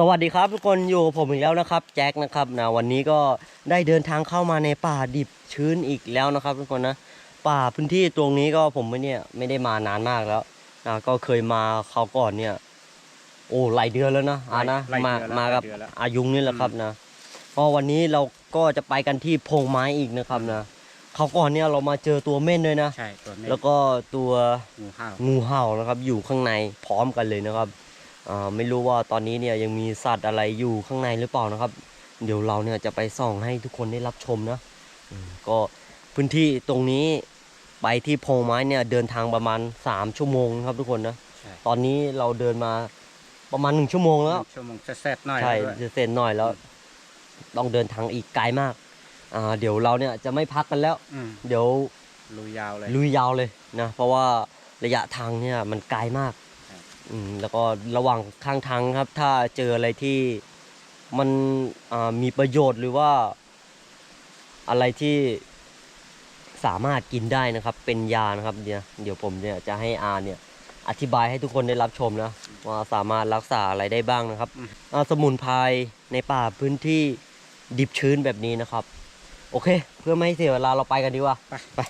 สวัสดีครับทุกคนอยู่กับผมอีกแล้วนะครับแจ็คนะครับนะวันนี้ก็ได้เดินทางเข้ามาในป่าดิบชื้นอีกแล้วนะครับ ทุกคนนะป่าพื้นที่ตรงนี้ก็ผมไม่เนี่ยไม่ได้มานานมากแล้วนะก็เคยมาเขาวก่อนเนี่ย โอ้หลายเดือนแล้วนะอ่านะหลายมาเดือนแล้วมากับหลายเดือนแล้ว อายุงนี่แหละครับนะก็วันนี้เราก็จะไปกันที่พงไม้อีกนะครับนะเขาวก่อนเนี่ยเรามาเจอตัวเม่นด้วยนะ ใช่ตัวนี้แล้วก็ตัวงูเห่างูเห่านะครับอยู่ข้างในพร้อมกันเลยนะครับอ่า ไม่รู้ว่าตอนนี้เนี่ยยังมีสัตว์อะไรอยู่ข้างในหรือเปล่านะครับ เดี๋ยวเราเนี่ยจะไปส่องให้ทุกคนได้รับชมนะอืมก็พื้นที่ตรงนี้ไปที่โพรงไม้เนี่ยเดินทางประมาณ 3 ชั่วโมงนะครับทุกคนนะใช่ตอนนี้เราเดินมาประมาณ1ชั่วโมงแล้วชั่วโมงจะแซ่บหน่อยใช่ด้วยจะเสร็จหน่อยแล้ว ต้องเดินทางอีกไกลมากอ่าเดี๋ยวเราเนี่ยจะไม่พักกันแล้วอืมเดี๋ยวลุยยาวเลยลุยยาวเลยนะเพราะว่าระยะทางเนี่ยมันไกลมากครับ อืมแล้วก็ระหว่างข้างทางครับ ถ้าเจออะไรที่มันอ่ามีประโยชน์หรือว่า อะไรที่สามารถกินได้นะครับ เป็นยานะครับเดี๋ยวเดี๋ยวผมเนี่ยจะให้อาเนี่ยอธิบายให้ทุกคนได้รับชมนะว่าสามารถรักษาอะไรได้บ้างนะครับอ่าสมุนไพรในป่าพื้นที่ดิบชื้นแบบนี้นะครับ โอเค เพื่อไม่ให้เสียเวลาเราไปกันดีกว่าไป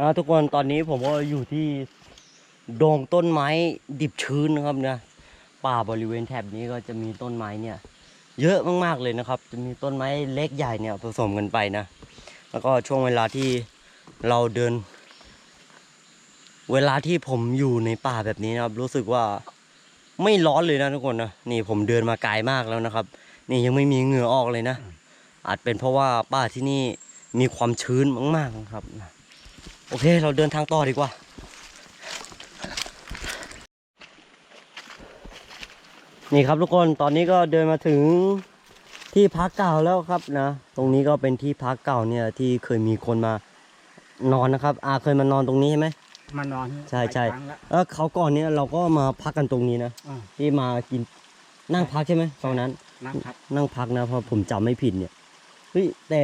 ไปอ่าทุกคนตอนนี้ผมก็อยู่ที่โดงต้นไม้ดิบชื้นนะครับนะป่าบริเวณแถบนี้ก็จะมีต้นไม้เนี่ย เยอะมากๆเลยนะครับ จะมีต้นไม้เล็กใหญ่เนี่ยผสมกันไปนะแล้วก็ช่วงเวลาที่เราเดิน เวลาที่ผมอยู่ในป่าแบบนี้นะครับ รู้สึกว่าไม่ร้อนเลยนะทุกคนนะนี่ผมเดินมาไกลมากแล้วนะครับ นี่ยังไม่มีเหงื่อออกเลยนะ อาจเป็นเพราะว่าป่าที่นี่มีความชื้นมากๆครับ โอเค เราเดินทางต่อดีกว่า นี่ครับทุกคนตอนนี้ก็เดินมาถึงที่พักเก่าแล้วครับนะ ตรงนี้ก็เป็นที่พักเก่าเนี่ยที่เคยมีคนมานอนนะครับ อาเคยมานอนตรงนี้ใช่ไหมมานอนใช่ใช่หลายครั้งแล้วเออเขาก่อนเนี่ยเราก็มาพักกันตรงนี้นะอ่าที่มากินนั่งพักใช่ไหมตอนนั้น นั่งพักนั่งพักนะเพราะผมจำไม่ผิดเนี่ยเฮ้ยแต่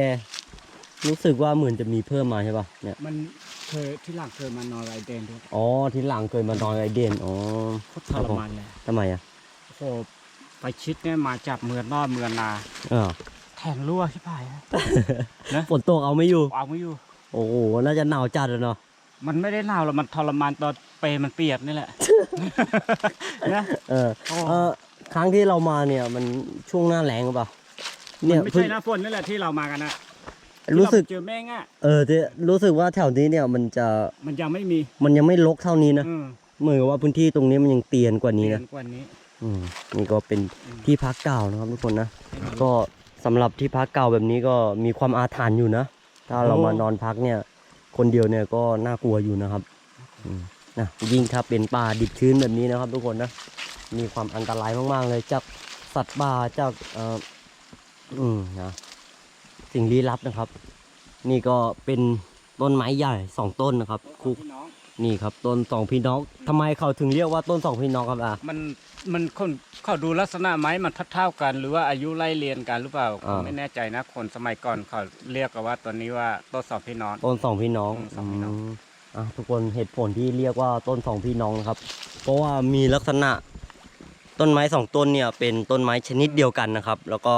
รู้สึกว่าเหมือนจะมีเพิ่มมาใช่ปะเนี่ยมัน เคยที่หลังเคยมานอนไรเดนด้วยอ๋อที่หลังเคยมานอนไอเดนอ๋อโคตรทรมานเลยทำไมอะโอ้โหไปชิดเนี่ยมาจากเมืองนอกเมืองนาเออแทงรั่วใช่ไหมนะฝนตกเอาไม่อยู่เอาไม่อยู่ โอ้โหน่าจะหนาวจัดเลยเนาะมันไม่ได้หนาวหรอกมันทรมานตอนเปรย์มันเปียกนี่แหละนะเออโอ้เออครั้งที่เรามาเนี่ยมันช่วงหน้าแรงหรือเปล่ามัเนี่ยนไม่เพิ่ใช่งหน้าฝนนี่แหละที่เรามากันนะ รู้สึกที่เาไปเจอแม่งอะเออที่รู้สึกว่าแถวนี้เนี่ยมันจะมันยังไม่มีมันยังไม่รกเท่านี้นะอืมเหมือนกับว่าพื้นที่ตรงนี้มันยังเตียนกว่านี้เรียนะนกว่านี้ อืมนี่ก็เป็นอืมที่พักเก่านะครับทุกคนนะ ก็สำหรับที่พักเก่าแบบนี้ก็มีความอาถรรพ์อยู่นะ ถ้าเรามานอนพักเนี่ย คนเดียวเนี่ยก็น่ากลัวอยู่นะครับอืมนะยิ่งถ้าเป็นป่าดิบชื้นแบบนี้นะครับ ทุกคนนะ มีความอันตรายมากๆเลยจากสัตว์ป่าจากเอ่ออืมนะ สิ่งลี้ลับนะครับ นี่ก็เป็นต้นไม้ใหญ่สองต้นนะครับคู่พี่น้องนี่ครับต้นสองพี่น้องทำไมเขาถึงเรียกว่าต้นสองพี่น้องครับอะมันมันคนเขาดูลักษณะไม้มันเท่าๆกัน หรือว่าอายุไล่เรียนกันหรือเปล่าอ่าไม่แน่ใจนะ คนสมัยก่อนเขาเรียกกันว่าตัวนี้ว่าต้นสองพี่น้องต้นสองพี่น้องอืมสองพี่น้องมอะทุกคนเหตุผลที่เรียกว่าต้นสองพี่น้องนะครับ เพราะว่ามีลักษณะต้นไม้สองต้นเนี่ยเป็นต้นไม้ชนิดเดียวกันนะครับ แล้วก็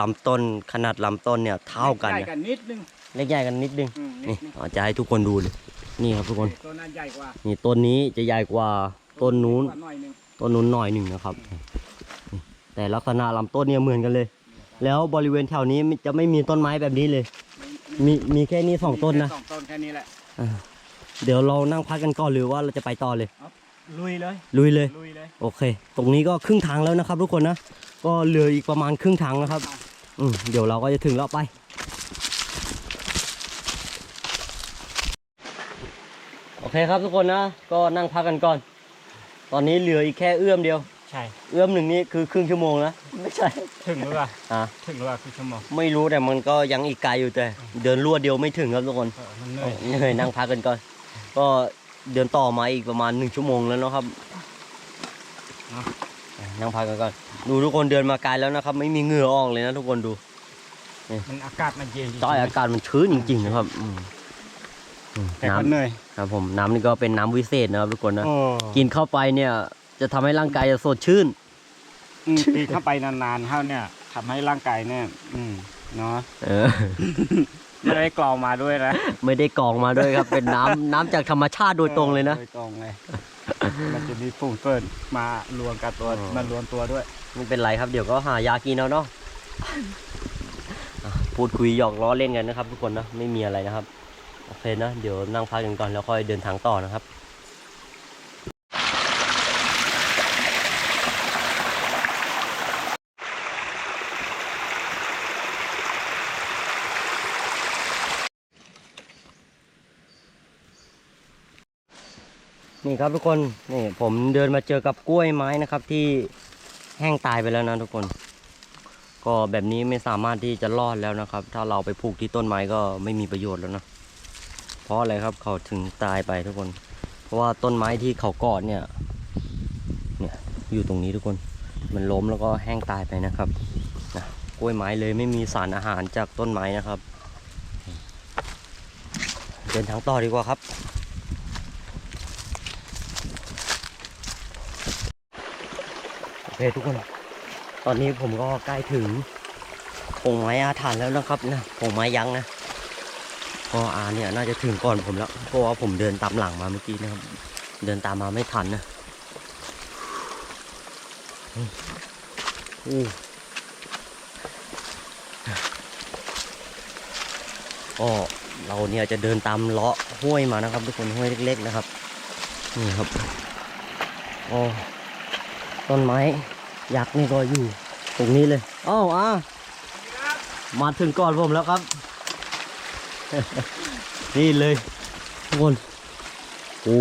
ลำต้นขนาดลำต้นเนี่ยเท่ากันใหญ่นะกันนิดนึงเล็กใหญ่กันนิดนึงอืมนินี่ดนึงอาจจะให้ทุกคนดูเลยนี่ครับทุกคน ตัวนั้นใหญ่กว่านี่ต้นนี้จะใหญ่กว่าต้นนู้นกว่าหน่อยนึงต้นนู้นหน่อยหนึ่งนะครับนี่แต่ลักษณะลำต้นเนี่ยเหมือนกันเลย แล้วบริเวณแถวนี้จะไม่มีต้นไม้แบบนี้เลย มีมีแค่นี้สองต้นนะสองต้นแค่นี้แหละอ่าเดี๋ยวเรานั่งพักกันก่อนหรือว่าเราจะไปต่อเลย ลุยเลยลุยเลยลุยเลยโอเค ตรงนี้ก็ครึ่งทางแล้วนะครับ ทุกคนนะก็เหลืออีกประมาณครึ่งทางนะครับอืมเดี๋ยวเราก็จะถึงแล้วไป โอเคครับทุกคนนะ ก็นั่งพักกันก่อน ตอนนี้เหลืออีกแค่เอื้อมเดียว ใช่ช่เอื้อมหนึ่งนี่คือครึ่งชั่วโมงนะไม่ใช่ ถึงหรือเปล่าอะ ถึงหรือเปล่าคือชั่วโมงไม่รู้แต่มันก็ยังอีกไกลอยู่แต่ เดินรวดเดียวไม่ถึงครับทุกคนเออมันเหนื่อย เหนื่อยนั่งพักกันก่อน ก็ เดินต่อมาอีกประมาณหนึ่งชั่วโมงแล้วเนาะครับนั่งพักกันก่อนดูทุกคนเดินมาไกลแล้วนะครับ ไม่มีเหงื่อออกเลยนะทุกคนดูมันอากาศมันเย็นจริงๆใต้อากาศมันชื้นจริง ๆ นะครับอืมอืมแต่ก็น้ำเหนื่อยครับผมน้ำนี่ก็เป็นน้ำวิเศษนะครับทุกคนนะโอ้กินเข้าไปเนี่ย จะทำให้ร่างกายจะสดชื่นอืมตีเข้าไปนานๆเข้าเนี่ยทำให้ร่างกายเนี่ย อืมเนาะ เออจะได้กรองมาด้วยนะไม่ได้กรองมาด้วยครับ เป็นน้ำน้ำจากธรรมชาติโดยตรงเลยนะ โดยตรงเลยมันจะมีฝุ่นเฟินมารวมกับตัวอ๋อมารวมตัวด้วย ไม่เป็นไรครับเดี๋ยวก็หายากินเอาเนาะอะพูดคุยหยอกล้อเล่นกันนะครับ ทุกคนนะไม่มีอะไรนะครับโอเคนะเดี๋ยวนั่งพักกันก่อนแล้วค่อยเดินทางต่อนะครับ ครับทุกคนนี่ผมเดินมาเจอกับกล้วยไม้นะครับ ที่แห้งตายไปแล้วนะทุกคน ก็แบบนี้ไม่สามารถที่จะรอดแล้วนะครับ ถ้าเราไปผูกที่ต้นไม้ก็ไม่มีประโยชน์แล้วนะเพราะอะไรครับเขาถึงตายไปทุกคน เพราะว่าต้นไม้ที่เขากอดเนี่ยเนี่ยอยู่ตรงนี้ทุกคน มันล้มแล้วก็แห้งตายไปนะครับนะกล้วยไม้เลยไม่มีสารอาหารจากต้นไม้นะครับ เดินทางต่อดีกว่าครับ โอเคทุกคน ตอนนี้ผมก็ใกล้ถึงโงไม้อาถรรพ์แล้วนะครับนะโงไม้ยักษ์นะก็อาเนี่ยน่าจะถึงก่อนผมแล้วเพราะว่าผมเดินตามหลังมาเมื่อกี้นะครับ เดินตามมาไม่ทันนะอืมอู้ก็เราเนี่ยจะเดินตามเลาะห้วยมานะครับ ทุกคนห้วยเล็ก ๆ นะครับ นี่ครับโอ้ ต้นไม้ยักษ์นี่ก็อยู่ตรงนี้เลยอ้าวอะมาถึงก่อนผมแล้วครับ นี่เลยทุกคนโอ้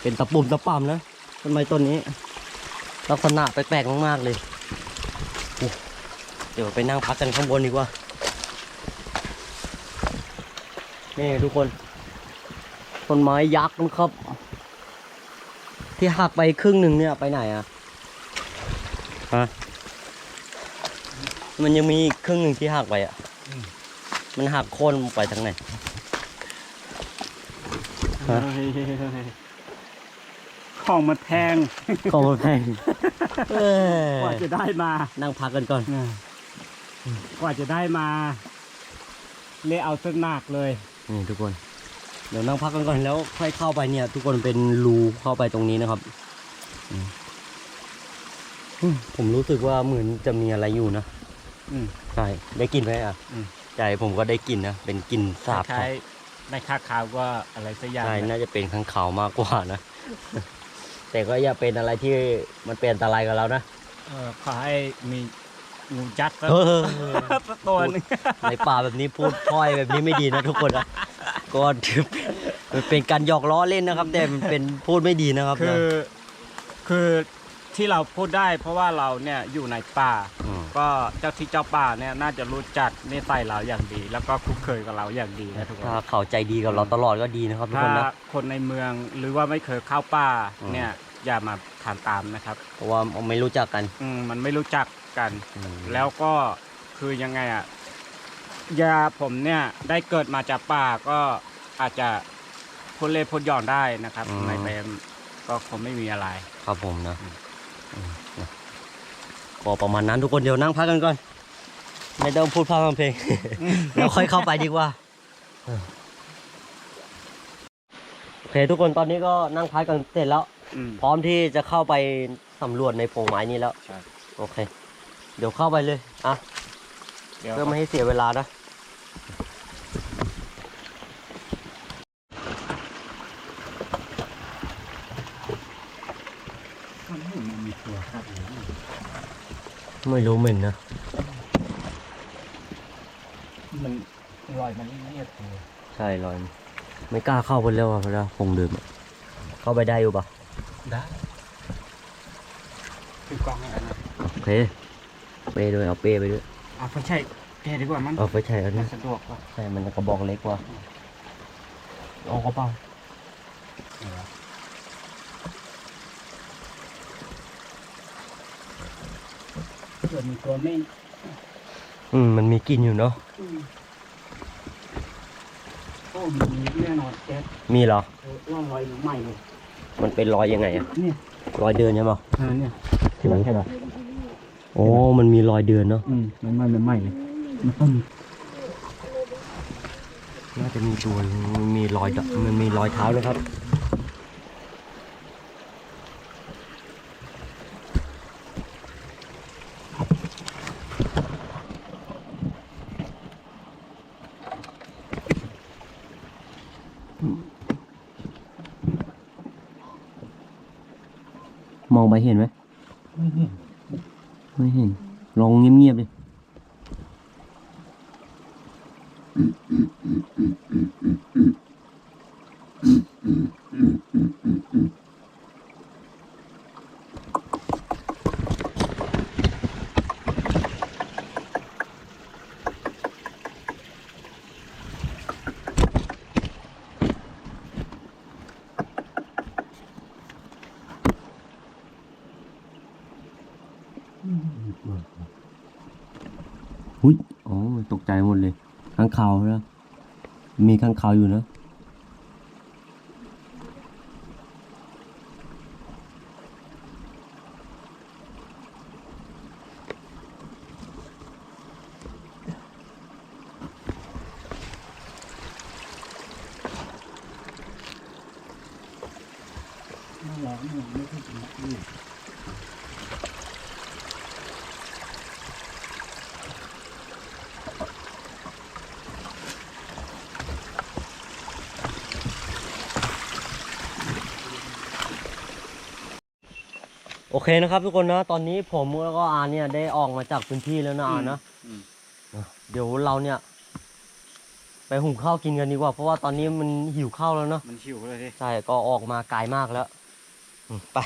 เป็นตะปุ่มตะป่ำนะต้นไม้ต้นนี้ลักษณะแปลกๆมากๆเลยเดี๋ยวไปนั่งพักกันข้างบนดีกว่านี่ทุกคนต้นไม้ยักษ์นะครับ ที่หักไปครึ่งหนึ่งเนี่ยไปไหนอะ ฮะมันยังมีอีกครึ่งหนึ่งที่หักไปอะอืมมันหักโค่นไปทางไหนฮะของมันแพงก็มาแพงเอ้ยกว่าจะได้มา นั่งพักกันก่อน กว่าจะได้มาเลยเอาสนักเลยนี่ทุกคน เดี๋ยวนั่งพักกันก่อนแล้วค่อยเข้าไปเนี่ย ทุกคนเป็นรูเข้าไปตรงนี้นะครับอืมอืม ผมรู้สึกว่าเหมือนจะมีอะไรอยู่นะอืม ใช่ได้กลินไหมอะอืมใจผมก็ได้กลินนะเป็นกลิ่นสาบคล้ายๆในค่าขาวก็อะไรสักอย่างใช่นะน่าจะเป็นข้างเขาวมากกว่านะ แต่ก็อย่าเป็นอะไรที่มันเป็นอันตรายกับเรานะเออขอให้มีงูจัดสักเออสักตัวหนึงในป่าแบบนี้พูดพร่อยแบบนี้ไม่ดีนะทุกคนนะก็ถือมันเป็นการหยอกล้อเล่นนะครับ แต่มันเป็นพูดไม่ดีนะครับคืนะอ คือ ที่เราพูดได้ เพราะว่าเราเนี่ยอยู่ในป่ามก็เจ้าที่เจ้าป่าเนี่ยน่าจะรู้จักนิสัยเราอย่างดี แล้วก็คุ้นเคยกับเราอย่างดีนะทุกคนถ้าเขาใจดีกับเราตลอดก็ดีนะครับทุกถ้าคนนะ คนในเมืองหรือว่าไม่เคยเข้าป่าอืม เนี่ยอย่ามาทานตามนะครับเพราะว่าไม่รู้จักกันอืมมันไม่รู้จักกัน อืมแล้วก็คือยังไงอะยาผมเนี่ยได้เกิดมาจากป่าก็อาจจะพูดเล่นพูดหย่อนได้นะครับในแบมก็คงไม่มีอะไร ครับผมนะอืมอืมนะ ก็ประมาณนั้นทุกคนเดี๋ยวนั่งพักกันก่อน ไม่ต้องพูดพร่ำเพลงแล้วค่อยเข้าไปดีกว่าโอเคทุกคนตอนนี้ก็นั่งพักกันเสร็จแล้วอืมพร้อมที่จะเข้าไปสำรวจในโพรงไม้นี้แล้วใช่โอเค เดี๋ยวเข้าไปเลยอะเดี๋ยวเพื่อไม่ให้เสียเวลานะ มันมีตัวครับ ไม่รู้เหม็นนะ มันลอยมันเงียบเลยใช่ลอย ไม่กล้าเข้าไปแล้วอะเพราะว่าคงดื่มอะเข้าไปได้อยู่ปะได้ถือกล้องให้อันนะโอเค เป้ด้วย เอาเป้ไปด้วย อะไม่ใช่แกดีกว่ามันเอาไปใช่อันมันี้นสะดวกกว่า ใช่ มันกระบอกเล็กกว่าเอากระเป๋า เกิดมีตัวไม่อืม มันมีกลินอยู่เนาะโอ้มีแน่นอนแกมีเหรอเออร่องรอยใหม่เลยมันเป็นรอยยังไงอะเนี่ยรอยเดินใช่ป่ะอ่าเนี่ยใช่ไหมใช่ป่ะโอ้มันมีรอยเดินเนาะอืมมันใหม่มันใหม่เลยมันต้องมีน่าจะมีตัวหนึ่งมันมีรอยดมันมีรอยเท้านะครับ มองไปเห็นไหมไม่เห็น ไม่เห็น ลองเงียบๆดิ หุ้ย อ๋อ ตกใจหมดเลย ข้างเขาวนะ มีข้างเขาวอยู่นะ ไม่ร้อนไม่ไม่ค่อยกินอืม โอเคนะครับทุกคนนะตอนนี้ผมแล้วก็อาเนี่ยได้ออกมาจากพื้นที่แล้วนะอานะอืม เดี๋ยวเราเนี่ย ไปหุงข้าวกินกันดีกว่า เพราะว่าตอนนี้มันหิวข้าวแล้วเนาะมันหิวเลยดิใช่ก็ออกมาไกลมากแล้วอืมไป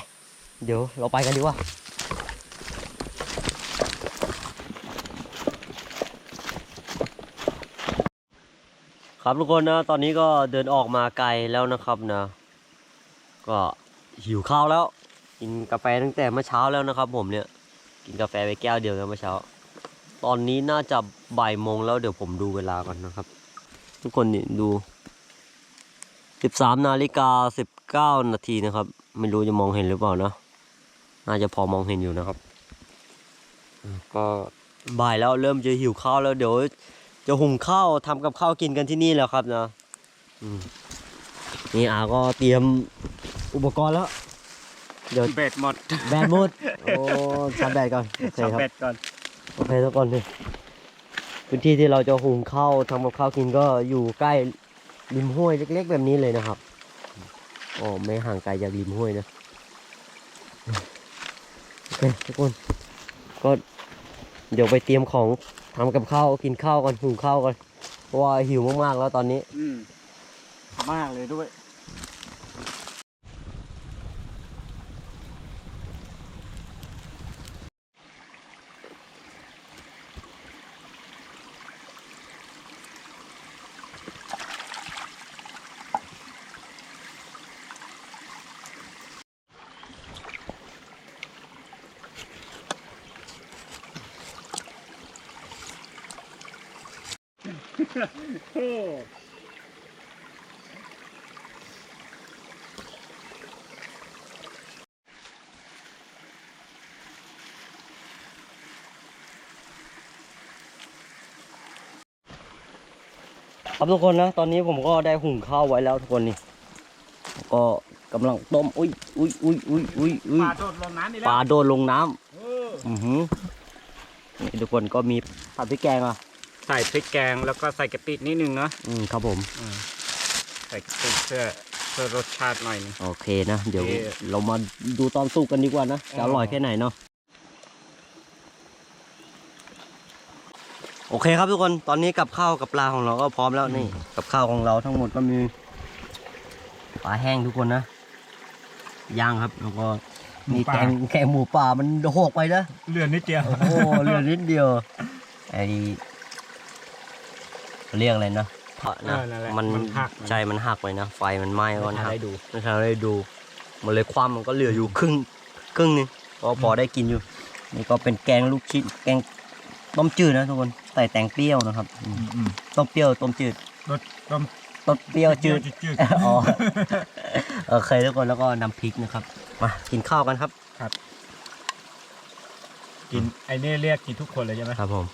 เดี๋ยวเราไปกันดีกว่า ครับทุกคนนะตอนนี้ก็เดินออกมาไกลแล้วนะครับนะ ก็หิวข้าวแล้ว กินกาแฟตั้งแต่เมื่อเช้าแล้วนะครับ ผมเนี่ย กินกาแฟไปแก้วเดียวกันเมื่อเช้า ตอนนี้น่าจะบ่ายโมงแล้วเดี๋ยวผมดูเวลาก่อนนะครับ ทุกคนนี่ดู 13นาฬิกา19นาทีนะครับ ไม่รู้จะมองเห็นหรือเปล่านะน่าจะพอมองเห็นอยู่นะครับ ก็บ่ายแล้วเริ่มจะหิวข้าวแล้วเดี๋ยวจะหุงข้าวทำกับข้าวกินกันที่นี่แล้วครับนะนี่อาก็เตรียมอุปกรณ์แล้ว เดี๋ยวเบ็ดหมดแบตหมดโอ้ชาร์จแบตก่อนโอเคจับครับเบ็ดก่อนโอเคทุกคนนี่พื้นที่ที่เราจะหุงข้าวทำกับข้าวกินก็อยู่ใกล้ริมห้วยเล็ก ๆ แบบนี้เลยนะครับอ๋อไม่ห่างไกลจากริมห้วยนะโอเคทุกคนก็เดี๋ยวไปเตรียมของทำกับข้าวกินข้าวกันหุงข้าวกันเพราะว่าหิวมากๆแล้วตอนนี้ อืมมากเลยด้วย โอ้ครับทุกคนนะ ตอนนี้ผมก็ได้หุงข้าวไว้แล้วทุกคนนี่ ก็กำลังต้ม อุ้ยอุ้ยอุ้ยอุ้ยอุ้ยอุ้ยปลาโดดลงน้ำนี่แล้ปวลาโดนลงน้ำเอออือหือนี่ทุกคนก็มีผัดพริกแกงอะ ใส่พริกแกงแล้วก็ใส่กะปินิดนึงเนาะอืมครับผมอืมใส่กะปิเพื่อเพื่อรสชาติหน่อยหนึง โอเคนะ เดี๋ยวโอเค เรามาดูตอนสุกกันดีกว่านะจะอ๋ออร่อยแค่ไหนเนาะโอเคครับทุกคนตอนนี้กับข้าวกับปลาของเราก็พร้อมแล้วนี่ กับข้าวของเราทั้งหมดก็มีปลาแห้งทุกคนนะย่างครับแล้วก็หมูนี่ป่าแกงแกงหมูป่ามันโหกไปนะ เลือนนิดเดียว โอ้โหเหลือนิดเดียวไอ้ เรียกอะไรนะพระนะเออนั่นแหละมันมันหักใจมันหักไปนะ ไฟมันไหม้ก็ไม่ทันหัก ได้ดู ไม่ทันได้ดูมันเลยคว่ำมันก็เหลืออยู่ครึ่งครึ่งหนึงก็พอได้กินอยู่ นี่ก็เป็นแกงลูกชิ้นแกงต้มจืดนะทุกคนใส่แตงเปรี้ยวนะครับอืมอืมต้มเปรี้ยวต้มจืดรสต้ม ต้มเปรี้ยวจืดจืด อ๋อโอเคทุกคนแล้วก็น้ำพริกนะครับมากินข้าวกันครับกินไอ้นี่เรียกกินทุกคนเลยใช่ไหมครับผม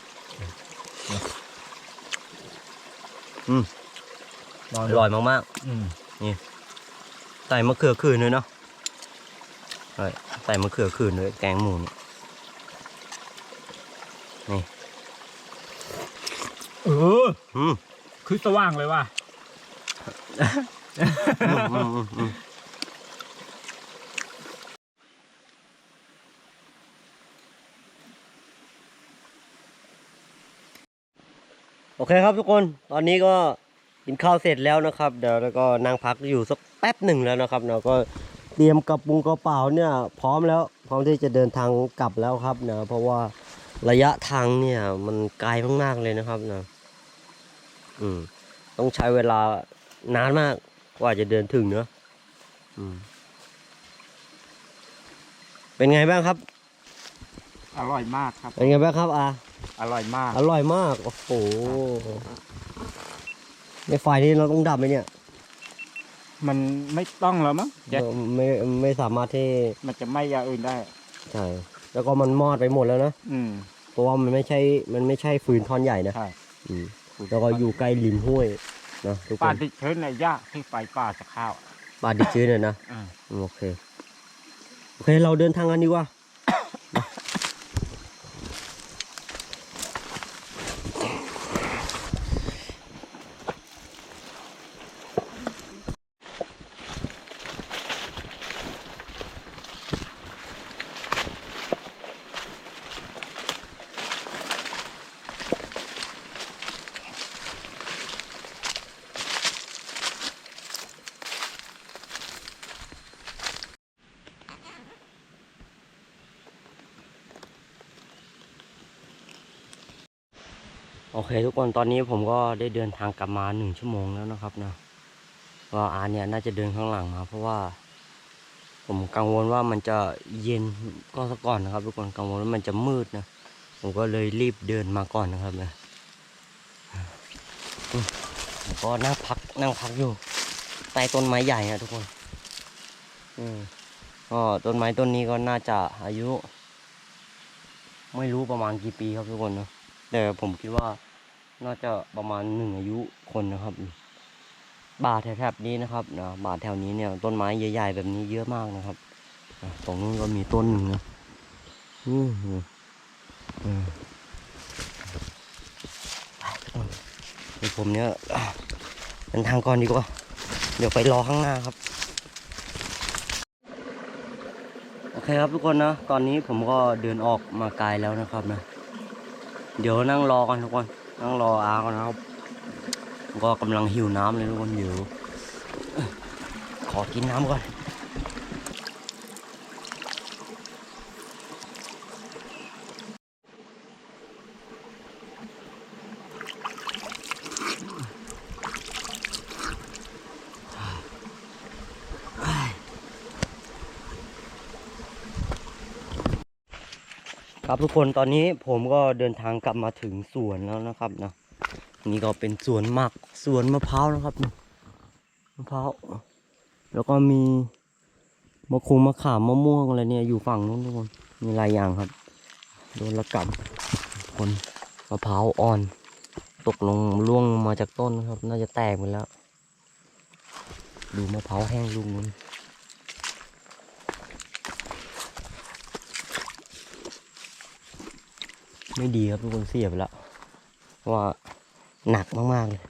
ล องอดูร่อยมากอืมๆใส่มะเขือคืนด้วยเนาะใช่ใส่มะเขือคืนด้วยแกงหมูเนี่ยเอออืมคือสว่างเลยว่ะ อืมอืมอืมอืม โอเคครับทุกคนตอนนี้ก็กินข้าวเสร็จแล้วนะครับ เดี๋ยวแล้วก็นั่งพักอยู่สักแป๊บหนึ่งแล้วนะครับเราก็เตรียมกระปุงกระเป๋าเนี่ย พร้อมแล้วพร้อมที่จะเดินทางกลับแล้วครับนะเพราะว่าระยะทางเนี่ยมันไกลมากๆเลยนะครับนะอืมต้องใช้เวลานานมากกว่าจะเดินถึงเนอะอืมเป็นไงบ้างครับ อร่อยมากครับ เป็นไงบ้างครับอา อร่อยมาก อร่อยมาก โอ้โห ในไฟนี้เราต้องดับไหมเนี่ยมันไม่ต้องแล้วมั้งแจ็คไม่ไม่สามารถที่ มันจะไหม่อยางอื่นได้ ใช่ แล้วก็มันมอดไปหมดแล้วนะ อืม เพราะว่ามันไม่ใช่ มันไม่ใช่ฟืนท่อนใหญ่นะใช่ อืมแล้วก็อยู่ใกล้ริมห้วยนะทุกคป่านติดเชื้อในหญ้าที่ไฟป่าจะข้าว ป่าดิบชื้นเลยนะ อ่าอืมโอเค โอเค เราเดินทางกันดีกว่า โอเค ทุกคนตอนนี้ผมก็ได้เดินทางกลับมาหนึ่งชั่วโมงแล้วนะครับนะก็อาเนี่ยน่าจะเดินข้างหลังมา เพราะว่า ผมกังวลว่ามันจะเย็นก็ซะก่อนนะครับ ทุกคนกังวลว่ามันจะมืดนะผมก็เลยรีบเดินมาก่อนนะครับนะผมก็นั่งพักนั่งพักอยู่ใต้ต้นไม้ใหญ่นะทุกคน อืมก็ต้นไม้ต้นนี้ก็น่าจะอายุ ไม่รู้ประมาณกี่ปีครับทุกคนเนอะแต่ผมคิดว่า น่าจะประมาณหนึ่งอายุคนนะครับ บาทแถบๆนี้นะครับนะบาทแถวนี้เนี่ยต้นไม้ใหญ่ๆแบบนี้เยอะมากนะครับตรงนู้นก็มีต้นหนึ่งนะอือืมอืมไปทุกคนเดี๋ยวผมเนี่ยเดินทางก่อนดีกว่า เดี๋ยวไปรอข้างหน้าครับ โอเคครับทุกคนนะ ตอนนี้ผมก็เดินออกมาไกลแล้วนะครับนะ เดี๋ยวนั่งรอกันทุกคน นั่งรออาก่อนนะครับ ก็กำลังหิวน้ำเลยทุกคนอยู่ ขอกินน้ำก่อน ครับทุกคนตอนนี้ผมก็เดินทางกลับมาถึงสวนแล้วนะครับนะนี่ก็เป็นสวนหมักสวนมะพร้าวนะครับมะพร้าวแล้วก็มีมะคุงมะขามมะม่วงอะไรเนี่ยอยู่ฝั่งนู้นทุกคนมีหลายอย่างครับ โดนละกับคนมะพร้าวอ่อน ตกลงร่วงมาจากต้นครับ น่าจะแตกไปแล้ว ดูมะพร้าวแห้งลูกนู้น ไม่ดีครับทุกคนเสียไปแล้วเพราะว่าหนักมากๆเลย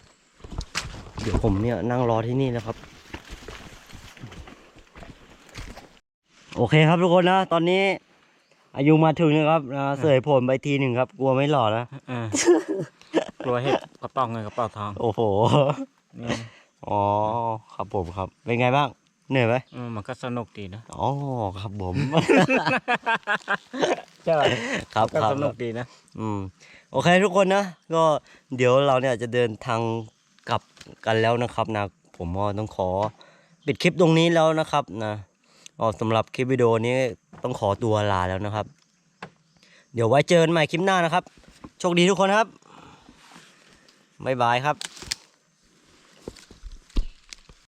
เดี๋ยวผมเนี่ยนั่งรอที่นี่แล้วครับ โอเคครับทุกคนนะ ตอนนี้ อายุมาถึงนะครับอ่าเสยผมไปทีหนึ่งครับ กลัวไม่หล่อนะอ่ากลัวเห็ดกระเป๋าเงินกระเป๋าทองโอ้โห นี่อ๋อ ครับผมครับ เป็นไงบ้าง เหนื่อยไหมอืมมันก็สนุกดีนะ อ๋อ ครับผม ใช่ป่ะครับก็ครับ สนุกดีนะ อืมโอเคทุกคนนะ ก็เดี๋ยวเราเนี่ยจะเดินทางกลับกันแล้วนะครับนะ ผมก็ต้องขอปิดคลิปตรงนี้แล้วนะครับนะอ๋อสำหรับคลิปวิดีโอนี้ต้องขอตัวลาแล้วนะครับ เดี๋ยวไว้เจอกันใหม่คลิปหน้านะครับ โชคดีทุกคนครับบ๊ายบายครับ